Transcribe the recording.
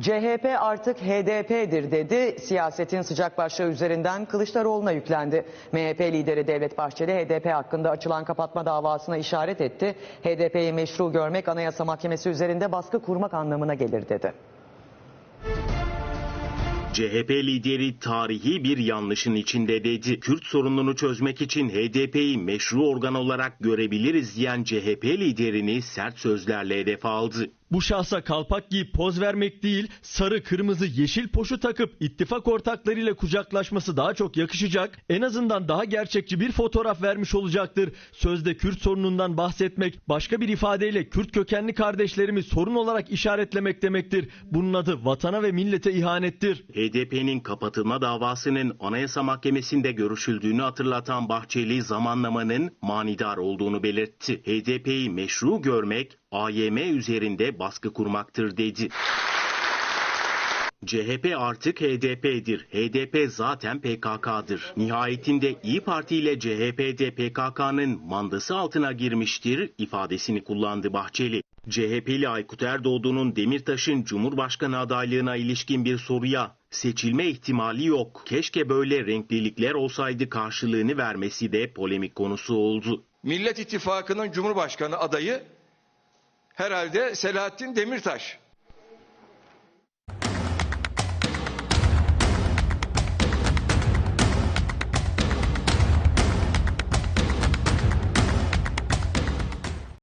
CHP artık HDP'dir dedi. Siyasetin sıcak başlığı üzerinden Kılıçdaroğlu'na yüklendi. MHP lideri Devlet Bahçeli HDP hakkında açılan kapatma davasına işaret etti. HDP'yi meşru görmek Anayasa Mahkemesi üzerinde baskı kurmak anlamına gelir dedi. CHP lideri tarihi bir yanlışın içinde dedi. Kürt sorununu çözmek için HDP'yi meşru organ olarak görebiliriz diyen CHP liderini sert sözlerle hedef aldı. Bu şahsa kalpak giyip poz vermek değil, sarı, kırmızı, yeşil poşu takıp ittifak ortaklarıyla kucaklaşması daha çok yakışacak. En azından daha gerçekçi bir fotoğraf vermiş olacaktır. Sözde Kürt sorunundan bahsetmek, başka bir ifadeyle Kürt kökenli kardeşlerimi sorun olarak işaretlemek demektir. Bunun adı vatana ve millete ihanettir. HDP'nin kapatılma davasının Anayasa Mahkemesi'nde görüşüldüğünü hatırlatan Bahçeli zamanlamanın manidar olduğunu belirtti. HDP'yi meşru görmek AYM üzerinde baskı kurmaktır dedi. CHP artık HDP'dir. HDP zaten PKK'dır. Nihayetinde İyi Parti ile CHP'de PKK'nın mandası altına girmiştir ifadesini kullandı Bahçeli. CHP'li Aykut Erdoğdu'nun Demirtaş'ın Cumhurbaşkanı adaylığına ilişkin bir soruya seçilme ihtimali yok. Keşke böyle renklilikler olsaydı karşılığını vermesi de polemik konusu oldu. Millet İttifakı'nın Cumhurbaşkanı adayı herhalde Selahattin Demirtaş.